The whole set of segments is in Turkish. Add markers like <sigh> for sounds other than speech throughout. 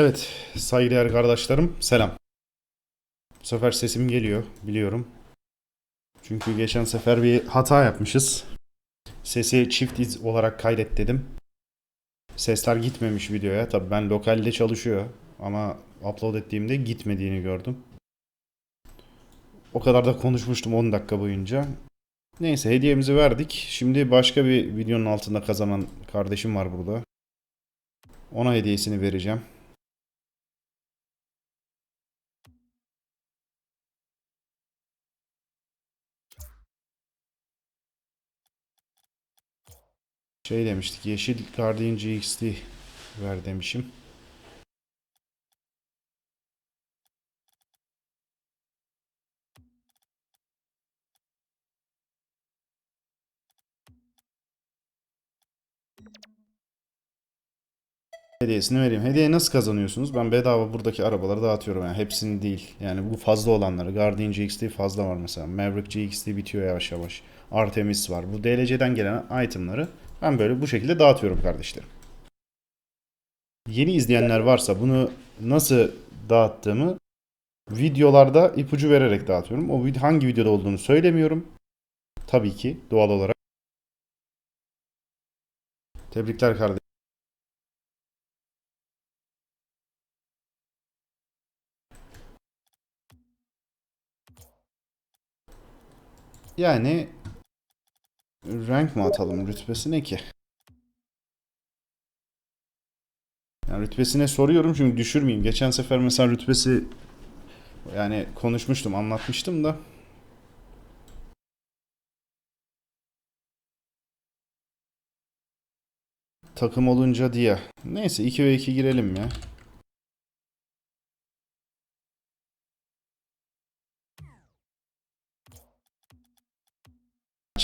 Evet, saygıdeğer kardeşlerim, selam. Bu sefer sesim geliyor, biliyorum. Çünkü geçen sefer bir hata yapmışız. Sesi çift iz olarak kaydet dedim. Sesler gitmemiş videoya. Tabii ben lokalde çalışıyor ama upload ettiğimde gitmediğini gördüm. O kadar da konuşmuştum 10 dakika boyunca. Neyse hediyemizi verdik. Şimdi başka bir videonun altında kazanan kardeşim var burada. Ona hediyesini vereceğim. Şey demiştik, Yeşil Guardian GXT ver demişim. Hediyesini vereyim. Hediye nasıl kazanıyorsunuz? Ben bedava buradaki arabaları dağıtıyorum. Yani hepsini değil. Yani bu fazla olanları. Guardian GXT fazla var mesela. Maverick GXT bitiyor yavaş yavaş. Artemis var. Bu DLC'den gelen itemları ben böyle bu şekilde dağıtıyorum kardeşlerim. Yeni izleyenler varsa bunu nasıl dağıttığımı videolarda ipucu vererek dağıtıyorum. O hangi videoda olduğunu söylemiyorum. Tabii ki doğal olarak. Tebrikler kardeşim. Yani rank mı atalım? Rütbesi ne ki? Yani rütbesine soruyorum çünkü düşürmeyeyim. Geçen sefer mesela rütbesi yani konuşmuştum, anlatmıştım da. Takım olunca diye. Neyse 2 ve 2 girelim ya.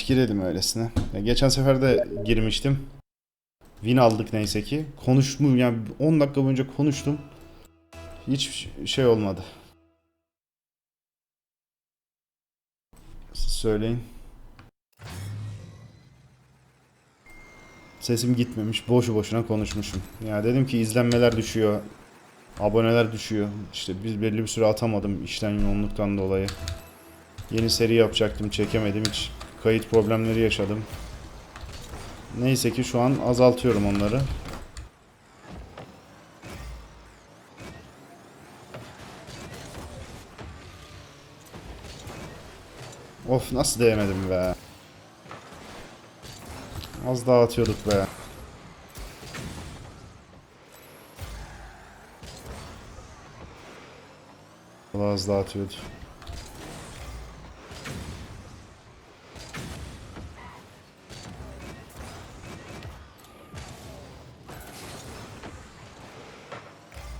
Girelim öylesine. Ya geçen sefer de girmiştim. Win aldık neyse ki. Konuştum yani 10 dakika boyunca konuştum. Hiç şey olmadı. Siz söyleyin. Sesim gitmemiş. Boşu boşuna konuşmuşum. Ya dedim ki izlenmeler düşüyor. Aboneler düşüyor. İşte biz belli bir süre atamadım işten yoğunluktan dolayı. Yeni seri yapacaktım çekemedim hiç. Kayıt problemleri yaşadım. Neyse ki şu an azaltıyorum onları. Of nasıl değmedim be. Az daha atıyorduk be. Az daha atıyordu.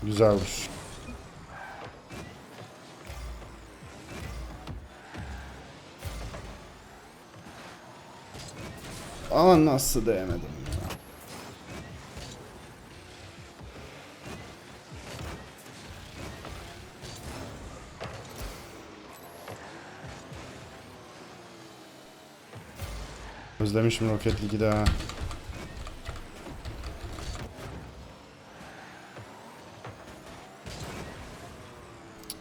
Güzel vuruş. Ama nasıl değmedim ya. Özlemişim Rocket League'i de ha.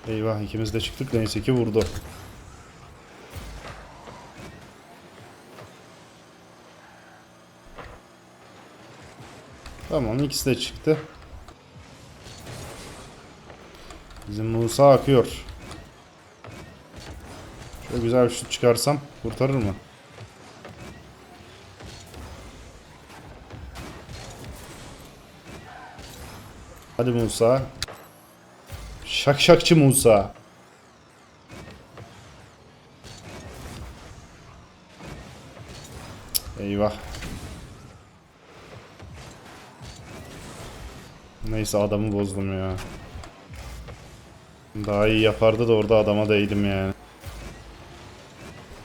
Eyvah ikimiz de çıktık neyse ki vurdu. Tamam ikisi de çıktı. Bizim Musa akıyor. Şöyle güzel bir şut çıkarsam kurtarır mı? Hadi Musa. Şakşakçı Musa. Eyvah. Neyse adamı bozdum ya. Daha iyi yapardı da orada adama değdim yani.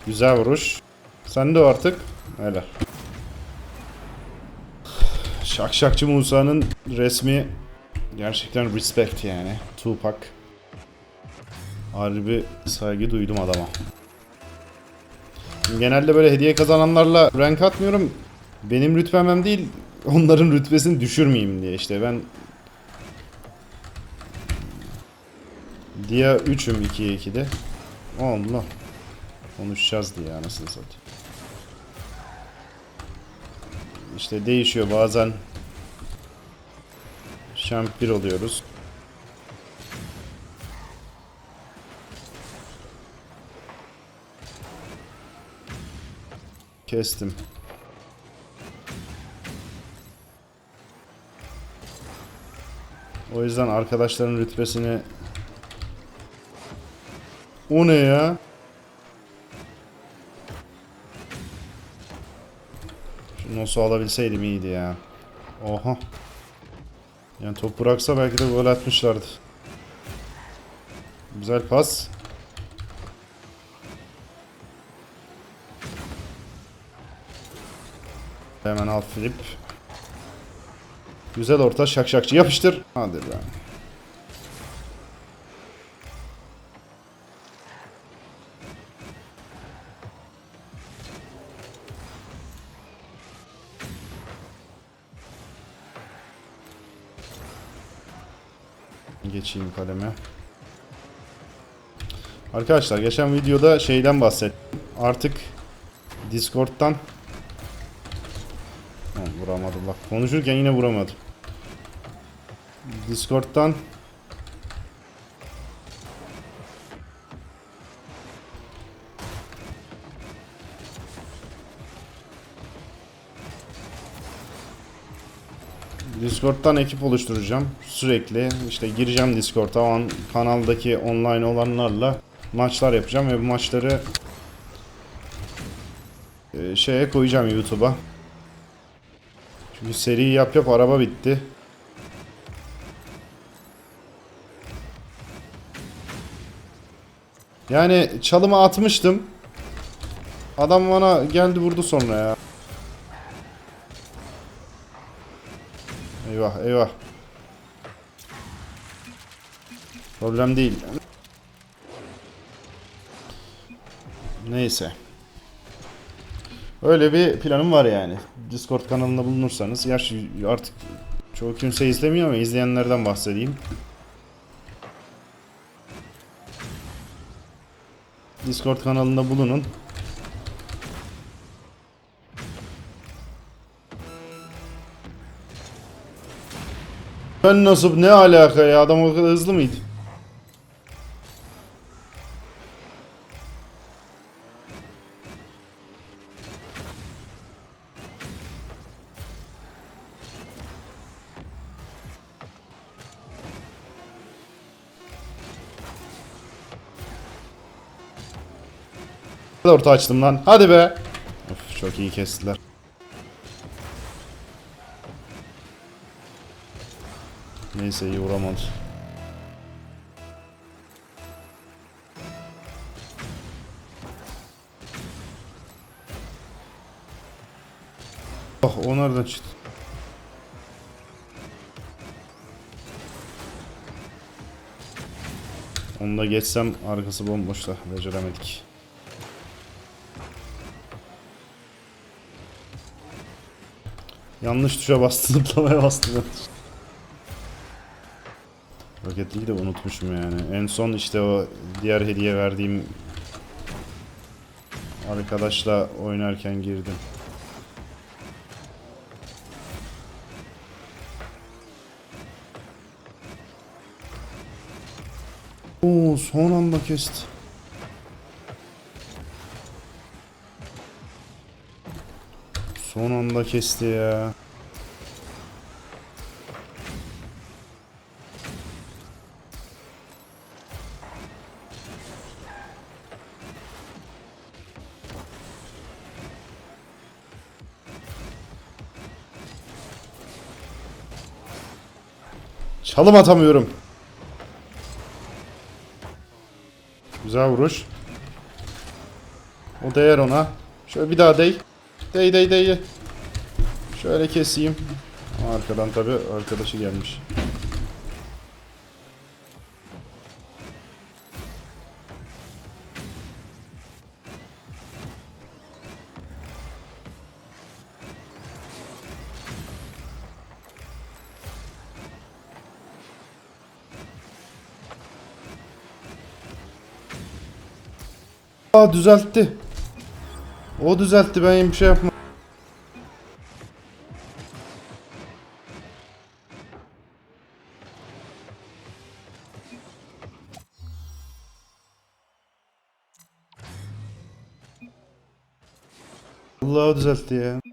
Güzel vuruş. Sen de artık. Öyle. Şakşakçı Musa'nın resmi gerçekten respect yani. Tupac. Harbi saygı duydum adama. Genelde böyle hediye kazananlarla rank atmıyorum. Benim rütbemem değil, onların rütbesini düşürmeyeyim diye işte ben Dia 3'üm 2'ye 2'de. Allah. Konuşacağız diye anasını satayım. İşte değişiyor bazen Şamp 1 oluyoruz. Kestim. O yüzden arkadaşların rütbesini O ne ya? Şu nosu alabilseydim iyiydi ya. Oha. Yani top bıraksa belki de gol atmışlardı. Güzel pas. Hemen al flip. Güzel orta şak şakçı yapıştır. Hadi be. Geçeyim kaleme. Arkadaşlar geçen videoda şeyden bahsettim. Artık Discord'dan vuramadım bak. Konuşurken yine vuramadım. Discord'dan Discord'dan ekip oluşturacağım. Sürekli işte gireceğim Discord'a. O an kanaldaki online olanlarla maçlar yapacağım ve bu maçları e, şeye koyacağım YouTube'a. Çünkü seri yap yap araba bitti. Yani çalıma atmıştım. Adam bana geldi vurdu sonra ya. Eyvah eyvah. Problem değil. Neyse. Öyle bir planım var yani. Discord kanalında bulunursanız. Gerçi artık çoğu kimse izlemiyor ama izleyenlerden bahsedeyim. Discord kanalında bulunun. Ben nasıl ne alaka ya adam o kadar hızlı mıydı? Orta açtım lan. Hadi be. Of, çok iyi kestiler. Neyse iyi vuramadı. Oh o nereden çıktı? Onu da geçsem arkası bomboş da beceremedik. Yanlış tuşa bastım, <laughs> zıplamaya bastım. Yanlış. Roketliği de unutmuşum yani. En son işte o diğer hediye verdiğim arkadaşla oynarken girdim. Oo son anda kesti. Son anda kesti ya. Çalım atamıyorum. Güzel vuruş. O değer ona. Şöyle bir daha değ. Değ değ değ. Şöyle keseyim. Arkadan tabi arkadaşı gelmiş. Aa düzeltti. O düzeltti ben bir şey yapma. Allah düzeltti ya.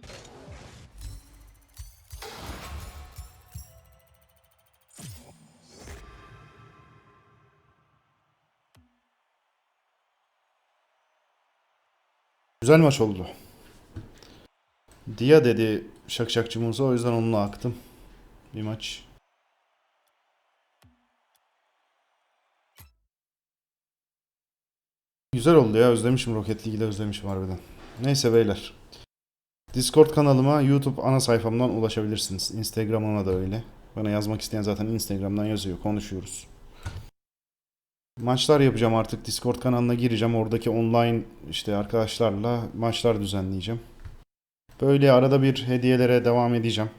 Güzel maç oldu. Dia dedi şakşakçı Musa o yüzden onunla aktım. Bir maç. Güzel oldu ya özlemişim Rocket League'i de özlemişim harbiden. Neyse beyler. Discord kanalıma YouTube ana sayfamdan ulaşabilirsiniz. Instagram'ıma da öyle. Bana yazmak isteyen zaten Instagram'dan yazıyor. Konuşuyoruz. Maçlar yapacağım artık. Discord kanalına gireceğim. Oradaki online işte arkadaşlarla maçlar düzenleyeceğim. Böyle arada bir hediyelere devam edeceğim.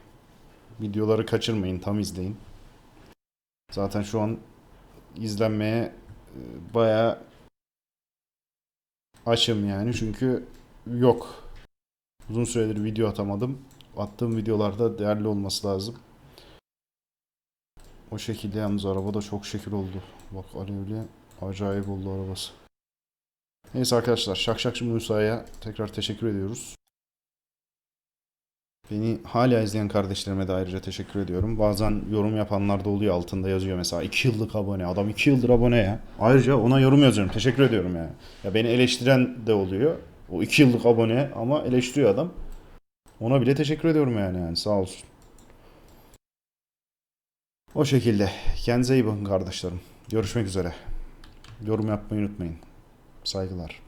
Videoları kaçırmayın, tam izleyin. Zaten şu an izlenmeye e, bayağı açım yani çünkü yok. Uzun süredir video atamadım. Attığım videolarda değerli olması lazım. O şekilde yalnız araba da çok şekil oldu. Bak alevli acayip oldu arabası. Neyse arkadaşlar Şakşakçı Musa'ya tekrar teşekkür ediyoruz. Beni hala izleyen kardeşlerime de ayrıca teşekkür ediyorum. Bazen yorum yapanlar da oluyor altında yazıyor mesela 2 yıllık abone. Adam 2 yıldır abone ya. Ayrıca ona yorum yazıyorum. Teşekkür ediyorum yani. Ya beni eleştiren de oluyor. O 2 yıllık abone ama eleştiriyor adam. Ona bile teşekkür ediyorum yani, yani sağ olsun. O şekilde. Kendinize iyi bakın kardeşlerim. Görüşmek üzere. Yorum yapmayı unutmayın. Saygılar.